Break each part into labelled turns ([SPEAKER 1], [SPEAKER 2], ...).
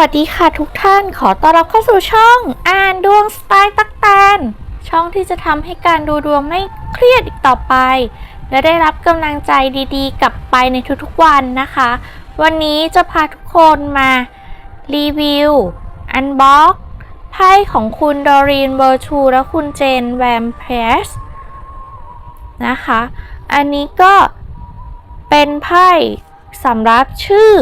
[SPEAKER 1] วัสดีค่ะทุกท่านขอต้อนรับเข้าสู่ช่อง อ่านดวงสไตล์ตักแตน ช่องที่จะทำให้การดูดวงไม่เครียดอีกต่อไป และได้รับกำลังใจดีๆ กลับไปในทุกๆวันนะคะ วันนี้จะพาทุกคนมารีวิว อันบ็อกไพ่ของคุณดอรีนเบอร์ชูและคุณเจนแวมเพสนะคะ อันนี้ก็เป็นไพ่สำหรับชื่อ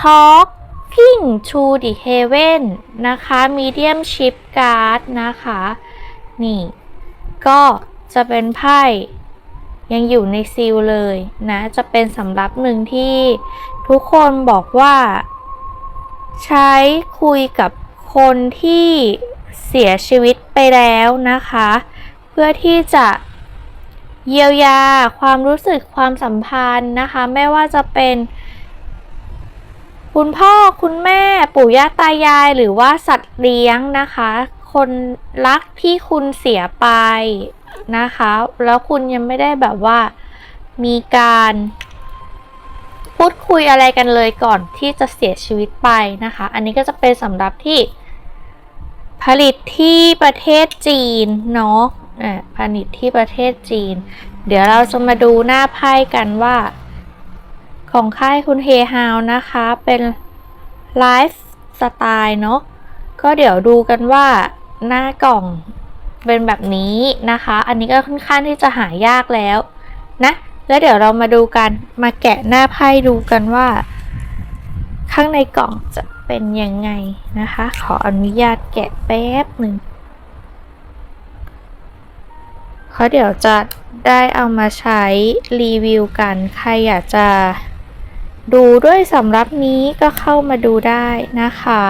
[SPEAKER 1] Talk King to the Heaven นะคะ Medium Ship Card นะคะ นี่ ก็จะเป็นไพ่ยังอยู่ในซีลเลยนะ จะเป็นสำหรับหนึ่งที่ทุกคนบอกว่า ใช้คุยกับคนที่เสียชีวิตไปแล้วนะคะ เพื่อที่จะเยียวยาความรู้สึกความสัมพันธ์นะคะ ไม่ว่าจะเป็น คุณพ่อคุณแม่ปู่ย่าตายายหรือว่าสัตว์เลี้ยงนะคะ คนรักที่คุณเสียไปนะคะ แล้วคุณยังไม่ได้แบบว่ามีการพูดคุยอะไรกันเลยก่อนที่จะเสียชีวิตไปนะคะ อันนี้ก็จะเป็นสำหรับที่ ผลิตที่ประเทศจีนเนาะผลิตที่ประเทศจีน เดี๋ยวเราจะมาดูหน้าไพ่กันว่า ของค่ายคุณเฮฮาวนะคะ เป็นไลฟ์สไตล์เนาะก็เดี๋ยวดูกันว่าหน้ากล่องเป็นแบบนี้นะคะ อันนี้ก็ค่อนข้างที่จะหายากแล้วนะแล้วเดี๋ยวเรามาดูกันมาแกะหน้าไพ่ดูกันว่า ข้างในกล่องจะเป็นยังไงนะคะ ขออนุญาตแกะแป๊บหนึ่งเพราเดี๋ยวจะได้เอามาใช้รีวิวกัน ใครอยากจะ ดูด้วยสำรับนี้ก็เข้ามาดูได้นะคะ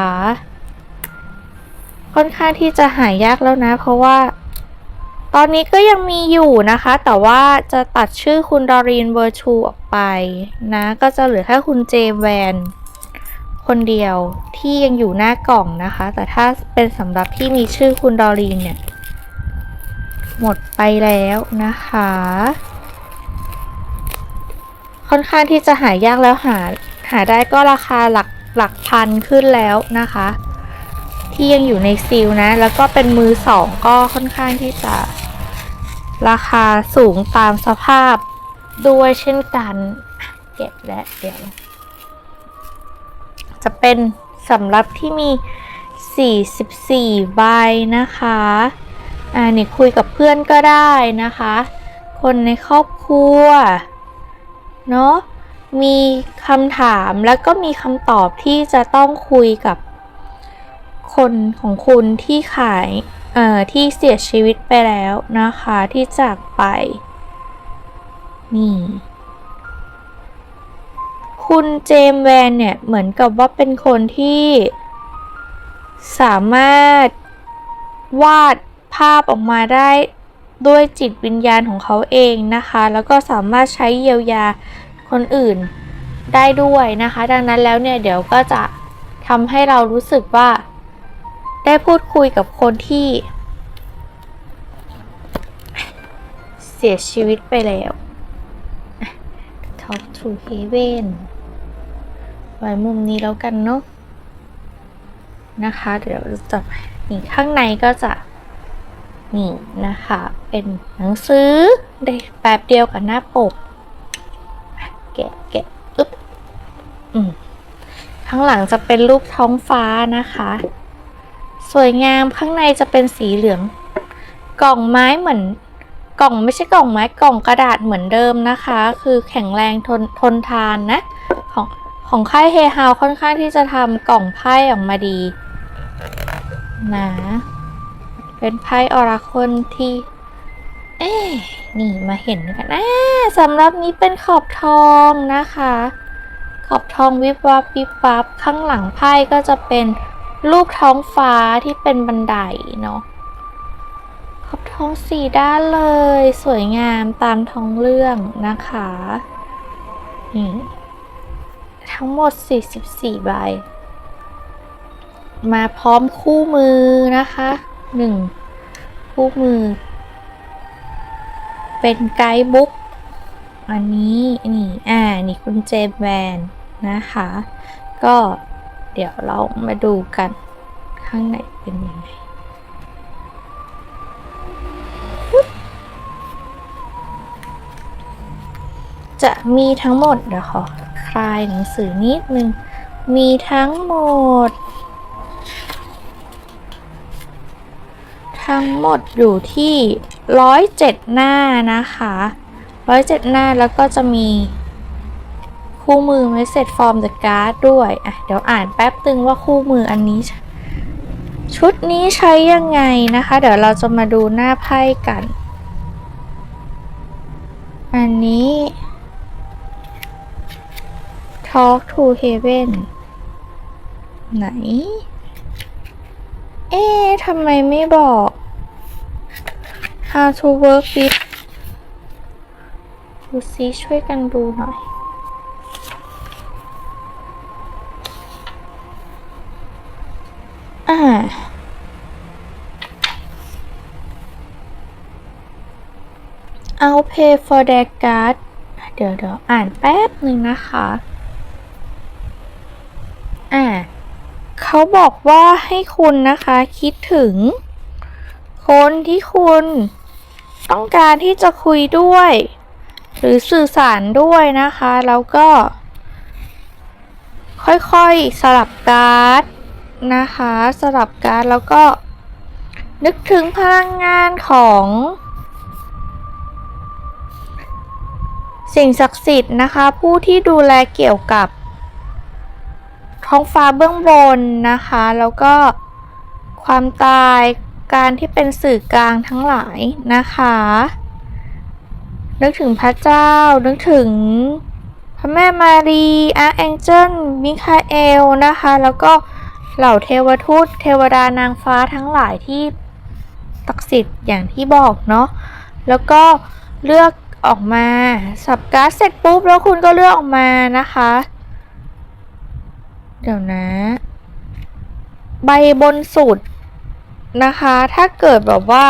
[SPEAKER 1] ค่อนข้างที่จะหายากแล้วนะ เพราะว่า ตอนนี้ก็ยังมีอยู่นะคะ แต่ว่าจะตัดชื่อคุณดอรีนเวอร์ชูออกไปนะ ก็จะเหลือแค่คุณเจมแวนคนเดียวที่ยังอยู่หน้ากล่องนะคะ แต่ถ้าเป็นสำหรับที่มีชื่อคุณดอรีนเนี่ย หมดไปแล้วนะคะ ค่อนข้างที่จะหายากแล้วหาหาได้ก็ราคาหลักหลักพันขึ้นแล้วนะคะ ที่ยังอยู่ในซีลนะ แล้วก็เป็นมือสองก็ค่อนข้างที่จะ ราคาสูงตามสภาพด้วยเช่นกัน เก็บและเดี๋ยว จะเป็นสำหรับที่มี 44 ใบนะคะอ่านี่คุยกับเพื่อนก็ได้นะคะ คนในครอบครัว เนาะมีคำถามแล้วก็มีคำตอบที่จะต้องคุยกับคนของคุณที่ขายเอ่อที่เสียชีวิตไปแล้วนะคะที่จากไป นี่ คุณเจมแวนเนี่ย เหมือนกับว่าเป็นคนที่สามารถวาดภาพออกมาได้ ด้วยจิตวิญญาณของเขาเองนะคะ แล้วก็สามารถใช้เยียวยาคนอื่นได้ด้วยนะคะ ดังนั้นแล้วเนี่ยเดี๋ยวก็จะทำให้เรารู้สึกว่า ได้พูดคุยกับคนที่ เสียชีวิตไปแล้ว Talk to Heaven ไว้มุมนี้แล้วกันเนาะนะคะ เดี๋ยวจะนี่ข้างในก็จะ นี่นะคะ เป็นหนังสือได้แบบเดียวกับหน้าปก แกะแกะอึ๊บอืมข้างหลังจะเป็นรูปท้องฟ้านะคะ สวยงามข้างในจะเป็นสีเหลือง กล่องไม้เหมือน กล่องไม่ใช่กล่องไม้กล่องกระดาษเหมือนเดิมนะคะ คือแข็งแรงทนทนทานนะ ของของค่ายเฮฮาวค่อนข้างที่จะทำกล่องไพ่ออกมาดี นะ เป็นไพ่อราคลที่ เอ๊นี่มาเห็นกันอ่าสำหรับนี้เป็นขอบทองนะคะ ขอบทองวิบวับวิบวับข้างหลังไพ่ก็จะเป็นรูปท้องฟ้าที่เป็นบันไดเนาะขอบทองสี่ด้านเลย สวยงามตามท้องเรื่องนะคะนี่ทั้งหมด 44 ใบ มาพร้อมคู่มือนะคะ หนึ่งคู่มือ เป็นไกด์บุ๊กอันนี้นี่อ่านี่คุณเจมแวนนะคะ ก็เดี๋ยวเรามาดูกันข้างในเป็นยังไงจะมีทั้งหมดเดี๋ยวขอคลายหนังสือนิดนึง มีทั้งหมด ทั้งหมดอยู่ที่ร้อยเจ็ดหน้านะคะร้อยเจ็ดหน้าแล้วก็จะมีคู่มือ message from the card ด้วยอะเดี๋ยวอ่านแป๊บตึงว่าคู่มืออันนี้ ชุดนี้ใช้ยังไงนะคะ เดี๋ยวเราจะมาดูหน้าไพ่กัน อันนี้ Talk to Heaven ไหน เอ๊ะทำไมไม่บอก How to work with ดูซิช่วยกันดูหน่อย อ่า เอา pay for their card เดี๋ยวเดี๋ยวอ่านแป๊บหนึ่งนะคะ อ่า เขาบอกว่าให้คุณนะคะคิดถึงคนที่คุณ ต้องการที่จะคุยด้วย หรือสื่อสารด้วยนะคะ แล้วก็ ค่อยๆสลับการ์ดนะคะ สลับการ์ดแล้วก็ นึกถึงพลังงานของ สิ่งศักดิ์สิทธิ์นะคะ ผู้ที่ดูแลเกี่ยวกับท้องฟ้าเบื้องบนนะคะ แล้วก็ความตาย การที่เป็นสื่อกลางทั้งหลายนะคะ นึกถึงพระเจ้า นึกถึงพระแม่มารีอาร์แองเจิลมิคาเอลนะคะ แล้วก็เหล่าเทวทูตเทวดานางฟ้าทั้งหลายที่ศักดิ์สิทธิ์อย่างที่บอกเนาะ แล้วก็เลือกออกมาสับการ์ดเสร็จปุ๊บแล้วคุณก็เลือกออกมานะคะ เดี๋ยวนะ ใบบนสุด นะคะ ถ้าเกิดแบบว่า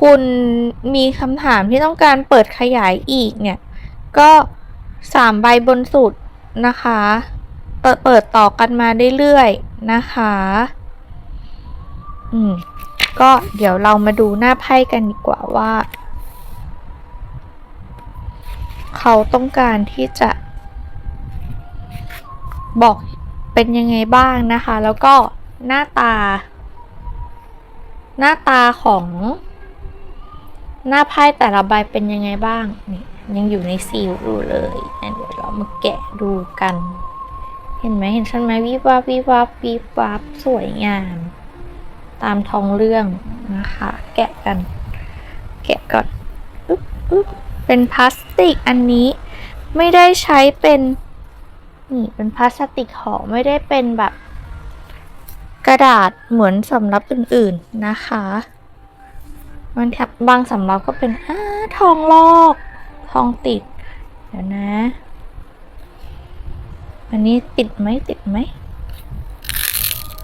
[SPEAKER 1] คุณมีคำถามที่ต้องการเปิดขยายอีกเนี่ย ก็สามใบบนสุดนะคะเปิดเปิดต่อกันมาเรื่อยๆนะคะ อืม ก็เดี๋ยวเรามาดูหน้าไพ่กันดีกว่าว่า เขาต้องการที่จะบอกเป็นยังไงบ้างนะคะ แล้วก็หน้าตา หน้าตาของหน้าไพ่แต่ละใบเป็นยังไงบ้างนี่ยังอยู่ในซีลอยู่เลยงั้นเดี๋ยวเรามาแกะดูกัน เห็นไหมเห็นฉันไหมวิบวับวิบวับวิบวับสวยงาม ตามท้องเรื่องนะคะ แกะกัน แกะก่อนอึ๊บอึ๊บเป็นพลาสติกอันนี้ไม่ได้ใช้เป็นนี่เป็นพลาสติกห่อไม่ได้เป็นแบบ กระดาษเหมือนสำรับอื่นๆนะคะมันแทบบางสำรับก็เป็นอ้าทองลอก ทองติด เดี๋ยวนะ อันนี้ติดไหมติดไหม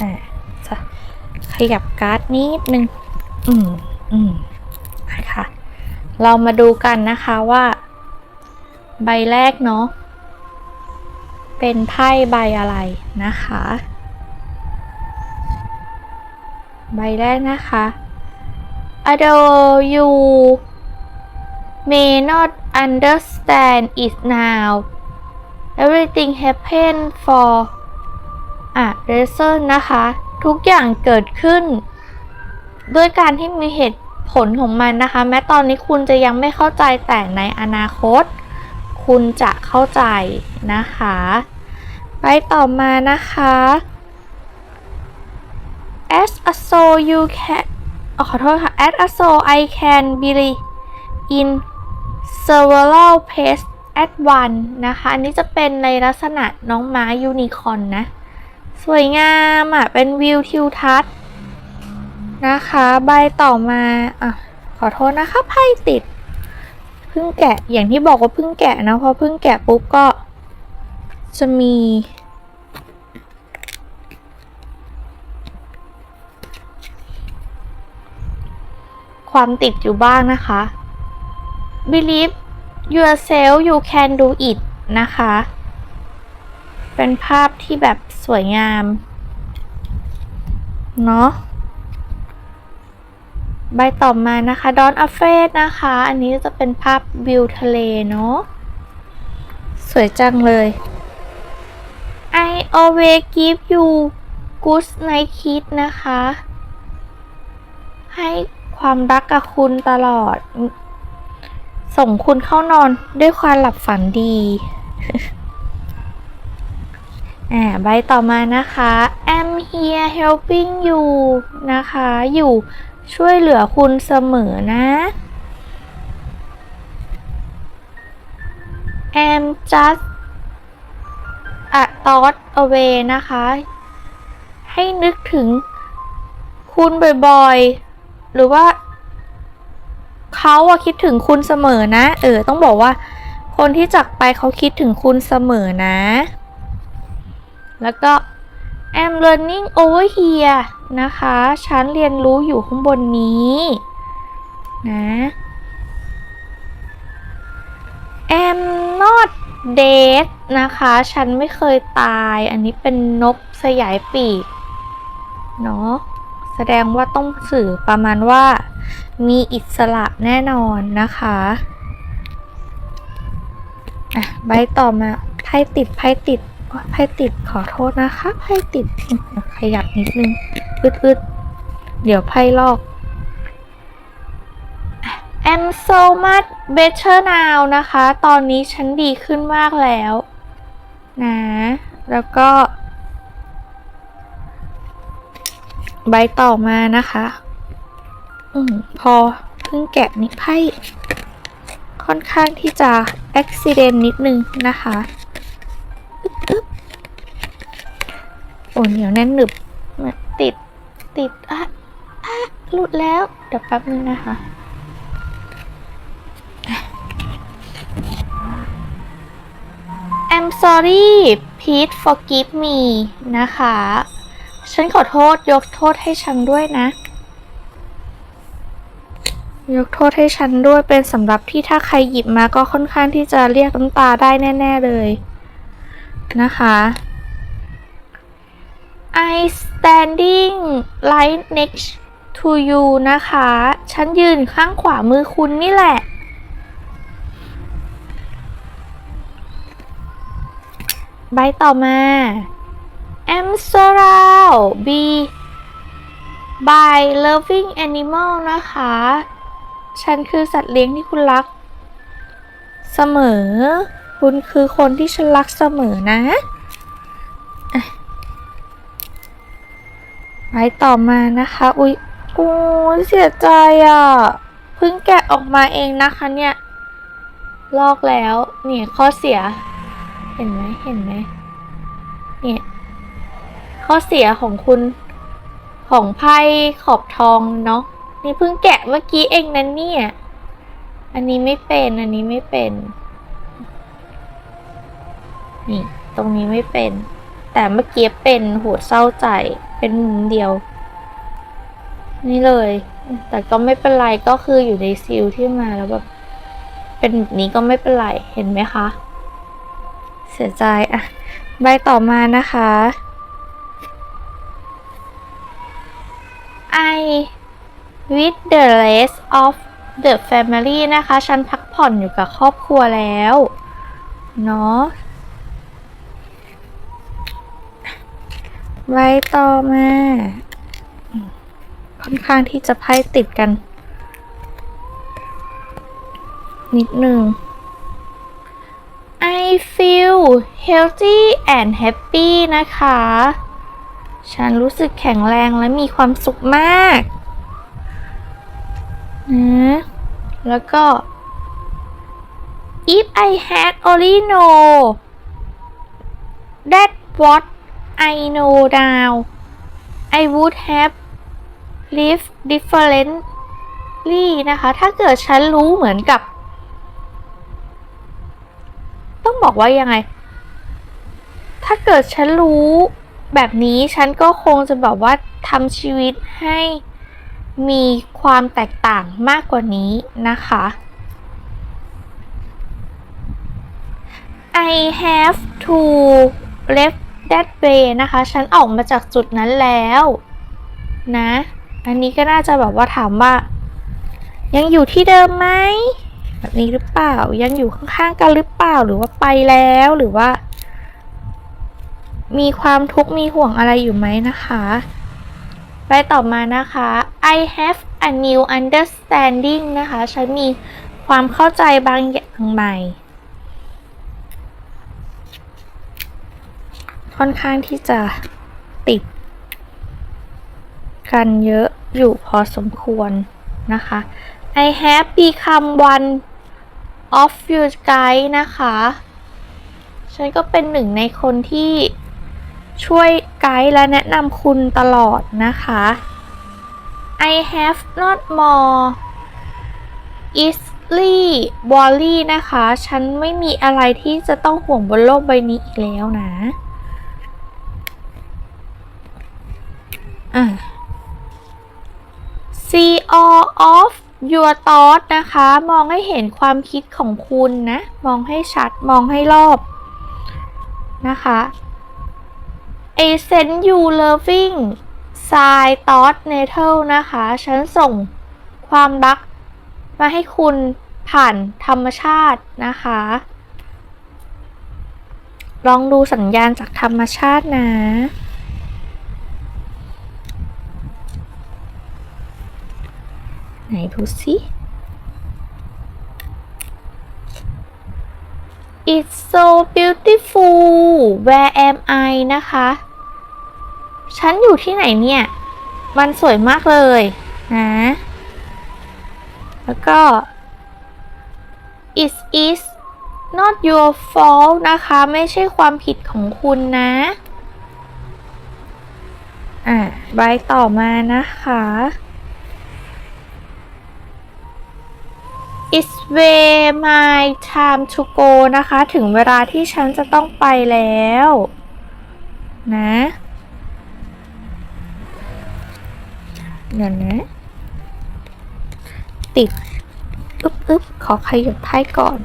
[SPEAKER 1] อ่าจะขยับการ์ดนิดนึง อืมอืมค่ะเรามาดูกันนะคะว่า ใบแรกเนาะเป็นไพ่ใบอะไรนะคะ ใบแรกนะคะ although you may not understand it now everything happen for a reason นะคะ ทุกอย่างเกิดขึ้น ด้วยการที่มีเหตุผลของมันนะคะ แม้ตอนนี้คุณจะยังไม่เข้าใจแต่ในอนาคต คุณจะเข้าใจนะคะ ไปต่อมานะคะ as a soul you can อขอโทษค่ะ as a soul I can believe in several pace at one นะคะ อันนี้จะเป็นในลักษณะน้องม้ายูนิคอร์นนะ สวยงามอะ เป็นวิวทิวทัศน์นะคะ ใบต่อมาอะขอโทษนะคะ ไพ่ติด เพิ่งแกะ อย่างที่บอกว่าเพิ่งแกะนะ พอเพิ่งแกะปุ๊บก็จะมี ความติดอยู่บ้างนะคะ believe yourself you can do it นะคะ เป็นภาพที่แบบสวยงาม เนาะใบต่อมานะคะดอนอ f เฟสนะคะ อันนี้จะเป็นภาพวิวทะเลเนาะ สวยจังเลย I always give you good night kiss นะคะ ให้ ความรักกับคุณตลอด ส่งคุณเข้านอนด้วยความหลับฝันดี อ่า ใบต่อมานะคะ I'm here helping you นะคะ อยู่ช่วยเหลือคุณเสมอนะ I'm just a thought away นะคะ ให้นึกถึงคุณบ่อยๆ หรือว่าเขาอะคิดถึงคุณเสมอนะ เออ ต้องบอกว่า คนที่จากไปเขาคิดถึงคุณเสมอนะ แล้วก็ I'm learning over here นะคะ ฉันเรียนรู้อยู่ข้างบนนี้ นะ I'm not dead นะคะ ฉันไม่เคยตาย อันนี้เป็นนกสยายปีก เนาะ แสดงว่าต้องสื่อประมาณว่า มีอิสระแน่นอนนะคะอะใบต่อมาไพ่ติดไพ่ติดไพ่ติดขอโทษนะคะไพ่ติดขยับนิดนึงอึดๆเดี๋ยวไพ่ลอก I'm so much better now นะคะ ตอนนี้ฉันดีขึ้นมากแล้ว นะ แล้วก็ ใบต่อมานะคะ อืมพอเพิ่งแกะนี่ไพ่ค่อนข้างที่จะอุบิเหตุนิดนึงนะคะโอ้เหนียวแน่นหนึบติดติดอะอะหลุดแล้ว เดี๋ยวแป๊บนึงนะคะ I'm sorry please forgive me นะคะ ฉันขอโทษยกโทษให้ฉันด้วยนะ ยกโทษให้ฉันด้วยเป็นสำหรับที่ถ้าใครหยิบมาก็ค่อนข้างที่จะเรียกน้ำตาได้แน่ ๆเลย นะคะ I standing right next to you นะคะ ฉันยืนข้างขวามือคุณนี่แหละใบต่อมา I'm surround be by loving animal นะคะ ฉันคือสัตว์เลี้ยงที่คุณรัก เสมอ คุณคือคนที่ฉันรักเสมอนะอะใบต่อมานะคะ อุ๊ยโอ้เสียใจอะ เพิ่งแกะออกมาเองนะคะเนี่ย ลอกแล้ว เนี่ยข้อเสีย เห็นไหมเห็นไหมเนี่ย ข้อเสียของคุณของไพ่ขอบทองเนาะนี่เพิ่งแกะเมื่อกี้เองนั้นเนี่ย อันนี้ไม่เป็นอันนี้ไม่เป็น นี่ ตรงนี้ไม่เป็น แต่เมื่อกี้เป็นโหดเศร้าใจเป็นมุมเดียว นี่เลย แต่ก็ไม่เป็นไรก็คืออยู่ในซีลที่มาแล้วแบบเป็นแบบนี้ก็ไม่เป็นไรเห็นไหมคะ เสียใจอะใบต่อมานะคะ with the rest of the family นะคะ ฉันพักผ่อนอยู่กับครอบครัวแล้ว เนาะใบต่อมา ค่อนข้างที่จะไพ่ติดกัน นิดหนึ่ง I feel healthy and happy นะคะ ฉันรู้สึกแข็งแรงและมีความสุขมากนะแล้วก็ if I had only know that what I know now I would have lived differently นะคะ ถ้าเกิดฉันรู้เหมือนกับ ต้องบอกว่ายังไง ถ้าเกิดฉันรู้ แบบนี้ฉันก็คงจะแบบว่าทำชีวิตให้มีความแตกต่างมากกว่านี้นะคะ I have to left that way นะคะ ฉันออกมาจากจุดนั้นแล้ว นะ อันนี้ก็น่าจะแบบว่าถามว่า ยังอยู่ที่เดิมไหมแบบนี้หรือเปล่ายังอยู่ข้างๆกันหรือเปล่าหรือว่าไปแล้วหรือว่า มีความทุกข์มีห่วงอะไรอยู่ไหมนะคะไปต่อมานะคะ I have a new understanding นะคะ ฉันมีความเข้าใจบางอย่างใหม่ ค่อนข้างที่จะติด กันเยอะอยู่พอสมควรนะคะ I have become one of your guide นะคะ ฉันก็เป็นหนึ่งในคนที่ ช่วยไกด์และแนะนำคุณตลอดนะคะ I have not more easily worry นะคะ ฉันไม่มีอะไรที่จะต้องห่วงบนโลกใบนี้อีกแล้วนะอะ see all of your thought นะคะ มองให้เห็นความคิดของคุณนะ มองให้ชัด มองให้รอบนะคะ I send you loving side thought natal นะคะ ฉันส่งความรักมาให้คุณผ่านธรรมชาตินะคะ ลองดูสัญญาณจากธรรมชาตินะไหนดูสิ It's so beautiful Where am I นะคะ ฉันอยู่ที่ไหนเนี่ย มันสวยมากเลยนะ แล้วก็ it is not your fault นะคะ ไม่ใช่ความผิดของคุณนะ อะใบต่อมานะคะ It's way my time to go นะคะ ถึงเวลาที่ฉันจะต้องไปแล้ว นะ เดี๋ยวนะ ติดอึ๊บอึ๊บขอขยับไพ่ก่อน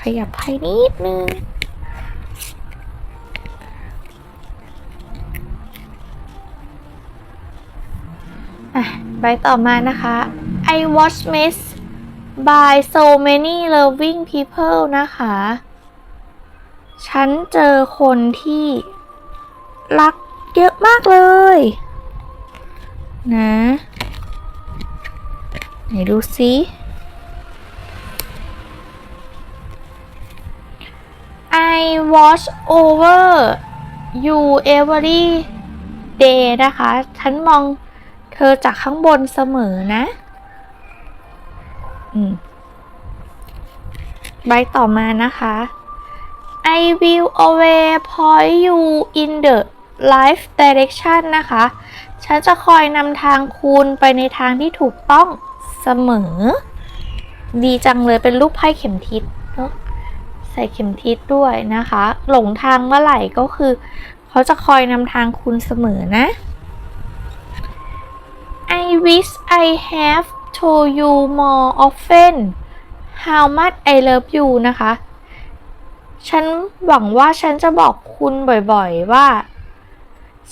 [SPEAKER 1] ขยับไพ่นิดนึงอะใบต่อมานะคะ I was missed by so many loving people นะคะ ฉันเจอคนที่รักเยอะมากเลย นะ ไหนดูซิ I watch over you every day นะคะ ฉันมองเธอจากข้างบนเสมอนะ อืม ใบต่อมานะคะ I will always point you in the life direction นะคะ ฉันจะคอยนำทางคุณไปในทางที่ถูกต้องเสมอ ดีจังเลยเป็นรูปไพ่เข็มทิศเนอะใส่เข็มทิศด้วยนะคะ หลงทางเมื่อไหร่ก็คือ เขาจะคอยนำทางคุณเสมอนะ I wish I have told you more often how much I love you นะคะ ฉันหวังว่าฉันจะบอกคุณบ่อยๆว่า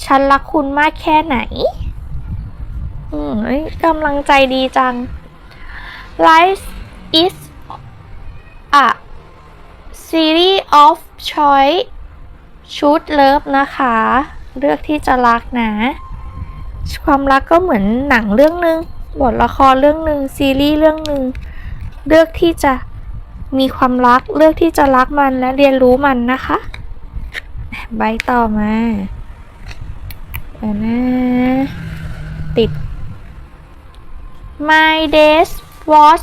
[SPEAKER 1] ฉันรักคุณมากแค่ไหน อืมกำลังใจดีจัง Life is a series of choice choose love นะคะ เลือกที่จะรักนะ ความรักก็เหมือนหนังเรื่องหนึ่งบทละครเรื่องหนึ่งซีรีส์เรื่องหนึ่ง เลือกที่จะมีความรัก เลือกที่จะรักมันและเรียนรู้มันนะคะ ใบต่อมา เดี๋ยวนะ ติด My days was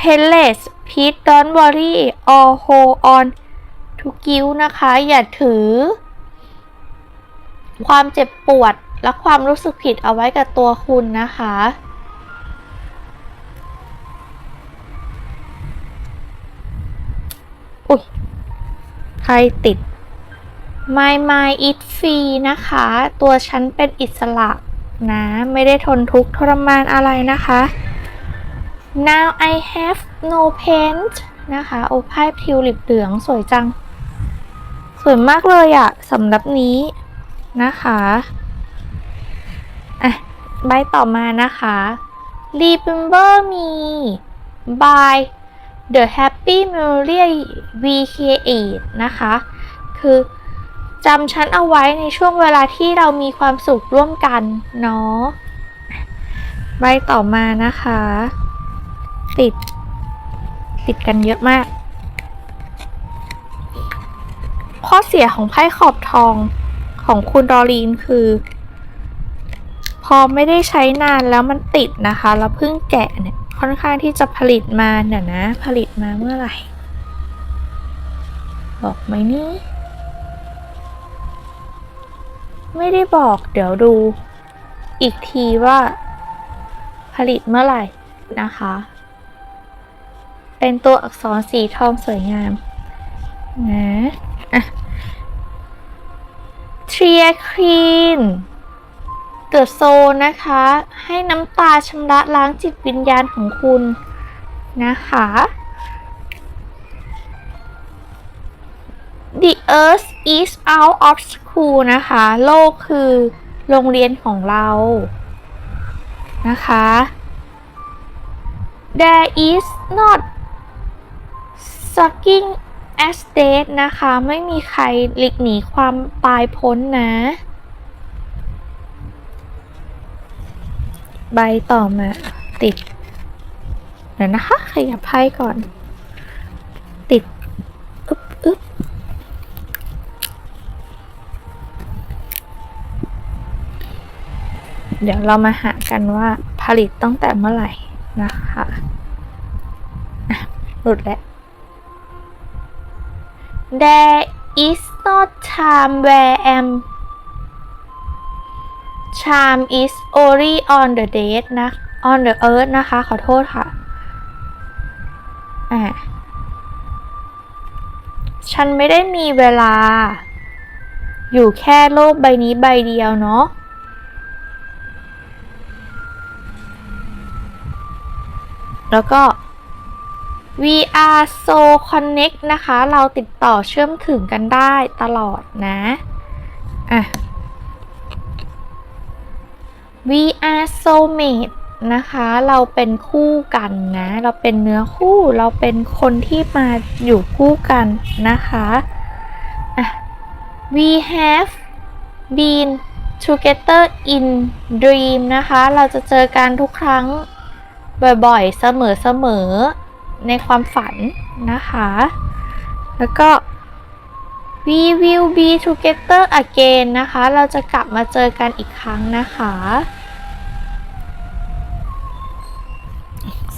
[SPEAKER 1] painless please don't worry or hold on to guilt นะคะ อย่าถือ ความเจ็บปวดและความรู้สึกผิดเอาไว้กับตัวคุณนะคะ อุ้ย ใครติด My mind is free นะคะ ตัวฉันเป็นอิสระนะ ไม่ได้ทนทุกข์ทรมานอะไรนะคะ Now I have no paint นะคะ โอไพ่ทิวลิปเหลืองสวยจัง สวยมากเลยอะสำหรับนี้นะคะอะใบต่อมานะคะ Remember me by the Happy Memory we create นะคะ คือ จำฉันเอาไว้ในช่วงเวลาที่เรามีความสุขร่วมกันเนาะใบต่อมานะคะ ติด ติดกันเยอะมาก ข้อเสียของไพ่ขอบทองของคุณดอรีนคือ พอไม่ได้ใช้นานแล้วมันติดนะคะแล้วเพิ่งแกะเนี่ยค่อนข้างที่จะผลิตมาเนี่ยนะ ผลิตมาเมื่อไหร่ บอกไหมนี่ ไม่ได้บอกเดี๋ยวดู อีกทีว่า ผลิตเมื่อไหร่นะคะ เป็นตัวอักษรสีทองสวยงาม นะอะเทรียครีนเกิดโซนะคะ ให้น้ำตาชำระล้างจิตวิญญาณของคุณนะคะ The earth is out of school นะคะ โลกคือโรงเรียนของเรา นะคะ There is not sucking as death นะคะ ไม่มีใครหลีกหนีความตายพ้นนะ ใบต่อมาติดเดี๋ยวนะคะ ขยับไพ่ก่อน เดี๋ยวเรามาหากันว่าผลิตตั้งแต่เมื่อไหร่นะคะหลุดแล้ว There is not time where am charm is only on the dead นะ on the earth นะคะ ขอโทษค่ะ อ่า ฉันไม่ได้มีเวลา อยู่แค่โลกใบนี้ใบเดียวเนาะ แล้วก็ we are so connect นะคะ เราติดต่อเชื่อมถึงกันได้ตลอดนะ อะ we are soulmate นะคะ เราเป็นคู่กันนะ เราเป็นเนื้อคู่ เราเป็นคนที่มาอยู่คู่กันนะคะ อะ we have been together in dream นะคะ เราจะเจอกันทุกครั้ง บ่อยๆ เสมอๆ ในความฝันนะคะ แล้วก็ we will be together again นะคะ เราจะกลับมาเจอกันอีกครั้งนะคะ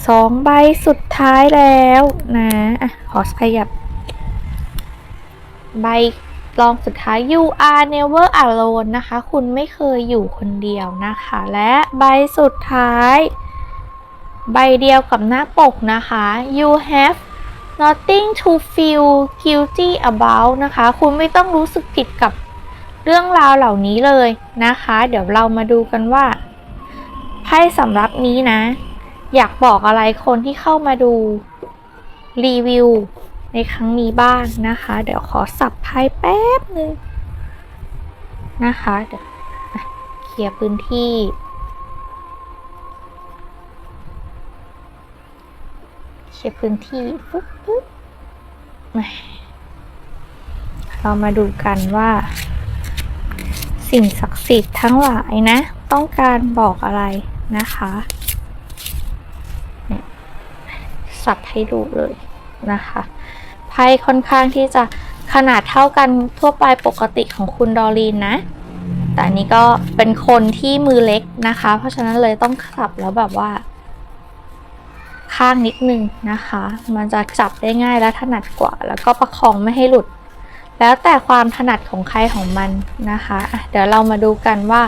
[SPEAKER 1] สองใบสุดท้ายแล้วนะอะขอขยับ ใบรองสุดท้าย you are never alone นะคะ คุณไม่เคยอยู่คนเดียวนะคะ และใบสุดท้าย ใบเดียวกับหน้าปกนะคะ you have nothing to feel guilty about นะคะ คุณไม่ต้องรู้สึกผิดกับเรื่องราวเหล่านี้เลยนะคะ เดี๋ยวเรามาดูกันว่าไพ่สำรับนี้นะ อยากบอกอะไรคนที่เข้ามาดูรีวิวในครั้งนี้บ้างนะคะ เดี๋ยวขอสับไพ่แป๊บนึงนะคะ เดี๋ยวอะเคลียร์พื้นที่ เคพื้นที่ปุ๊บปุ๊บเรามาดูกันว่า สิ่งศักดิ์สิทธิ์ทั้งหลายนะ ต้องการบอกอะไรนะคะเนี่ยสับให้ดูเลยนะคะไพ่ค่อนข้างที่จะขนาดเท่ากันทั่วไปปกติของคุณดอรีนนะ แต่อันนี้ก็เป็นคนที่มือเล็กนะคะ เพราะฉะนั้นเลยต้องสับแล้วแบบว่า ข้างนิดนึงนะคะ มันจะจับได้ง่ายและถนัดกว่า แล้วก็ประคองไม่ให้หลุด แล้วแต่ความถนัดของใครของมันนะคะะเดี๋ยวเรามาดูกันว่า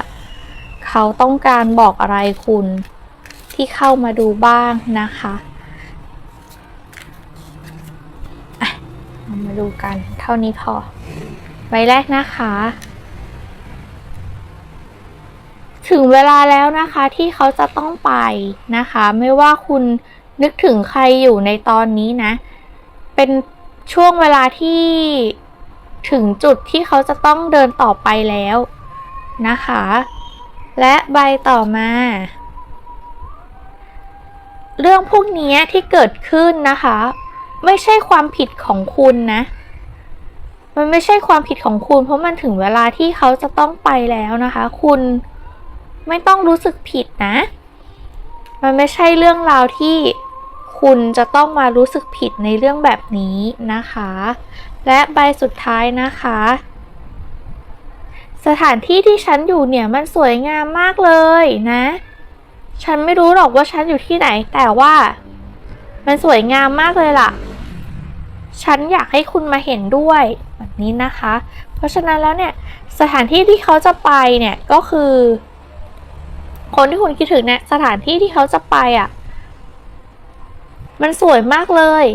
[SPEAKER 1] เขาต้องการบอกอะไรคุณที่เข้ามาดูบ้างนะคะะามาดูกันเท่านี้พอ ใบแรกนะคะ ถึงเวลาแล้วนะคะที่เขาจะต้องไปนะคะ ไม่ว่าคุณ นึกถึงใครอยู่ในตอนนี้นะ เป็นช่วงเวลาที่ถึงจุดที่เขาจะต้องเดินต่อไปแล้วนะคะ และใบต่อมา เรื่องพวกนี้ที่เกิดขึ้นนะคะ ไม่ใช่ความผิดของคุณนะ มันไม่ใช่ความผิดของคุณ เพราะมันถึงเวลาที่เขาจะต้องไปแล้วนะคะ คุณไม่ต้องรู้สึกผิดนะ มันไม่ใช่เรื่องราวที่ คุณจะต้องมารู้สึกผิดในเรื่องแบบนี้นะคะ และใบสุดท้ายนะคะ สถานที่ที่ฉันอยู่เนี่ยมันสวยงามมากเลยนะ ฉันไม่รู้หรอกว่าฉันอยู่ที่ไหน แต่ว่า มันสวยงามมากเลยล่ะ ฉันอยากให้คุณมาเห็นด้วยแบบนี้นะคะ เพราะฉะนั้นแล้วเนี่ยสถานที่ที่เขาจะไปเนี่ยก็คือ คนที่คุณคิดถึงเนี่ยสถานที่ที่เขาจะไปอะ มันสวยมากเลย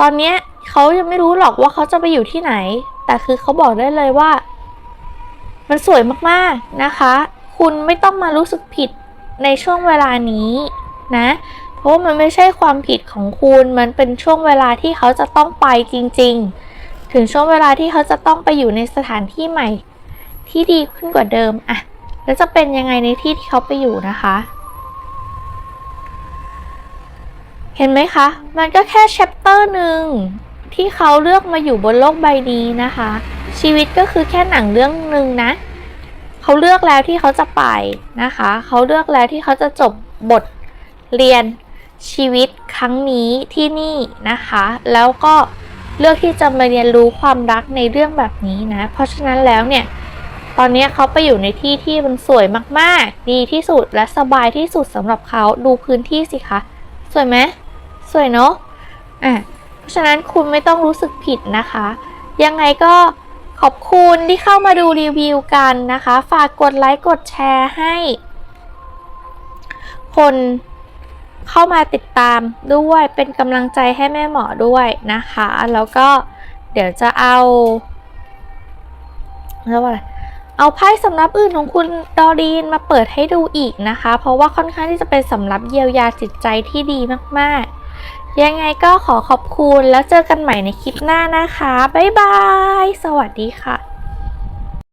[SPEAKER 1] ตอนเนี้ยเขายังไม่รู้หรอกว่าเขาจะไปอยู่ที่ไหน แต่คือเขาบอกได้เลยว่า มันสวยมากๆนะคะ คุณไม่ต้องมารู้สึกผิดในช่วงเวลานี้นะ เพราะว่ามันไม่ใช่ความผิดของคุณ มันเป็นช่วงเวลาที่เขาจะต้องไปจริง ๆ ถึงช่วงเวลาที่เขาจะต้องไปอยู่ในสถานที่ใหม่ ที่ดีขึ้นกว่าเดิมอะแล้วจะเป็นยังไงในที่ที่เขาไปอยู่นะคะ เห็นไหมคะ มันก็แค่แชปเตอร์หนึ่งที่เขาเลือกมาอยู่บนโลกใบนี้นะคะ ชีวิตก็คือแค่หนังเรื่องหนึ่งนะ เขาเลือกแล้วที่เขาจะไปนะคะ เขาเลือกแล้วที่เขาจะจบบทเรียนชีวิตครั้งนี้ที่นี่นะคะ แล้วก็เลือกที่จะมาเรียนรู้ความรักในเรื่องแบบนี้นะ เพราะฉะนั้นแล้วเนี่ย ตอนนี้เขาไปอยู่ในที่ที่มันสวยมาก ๆ ดีที่สุดและสบายที่สุดสำหรับเขาดูพื้นที่สิคะ สวยไหม สวยเนาะอะเพราะฉะนั้นคุณไม่ต้องรู้สึกผิดนะคะ ยังไงก็ขอบคุณที่เข้ามาดูรีวิวกันนะคะ ฝากกดไลค์กดแชร์ให้ คนเข้ามาติดตามด้วยเป็นกำลังใจให้แม่หมอด้วยนะคะ แล้วก็เดี๋ยวจะเอาเรียกว่าอะไรเอาไพ่สำรับอื่นของคุณดอรีนมาเปิดให้ดูอีกนะคะ เพราะว่าค่อนข้างที่จะเป็นสำรับเยียวยาจิตใจที่ดีมากๆ ยังไงก็ขอขอบคุณแล้วเจอกันใหม่ในคลิปหน้านะคะ บ๊ายบาย สวัสดีค่ะ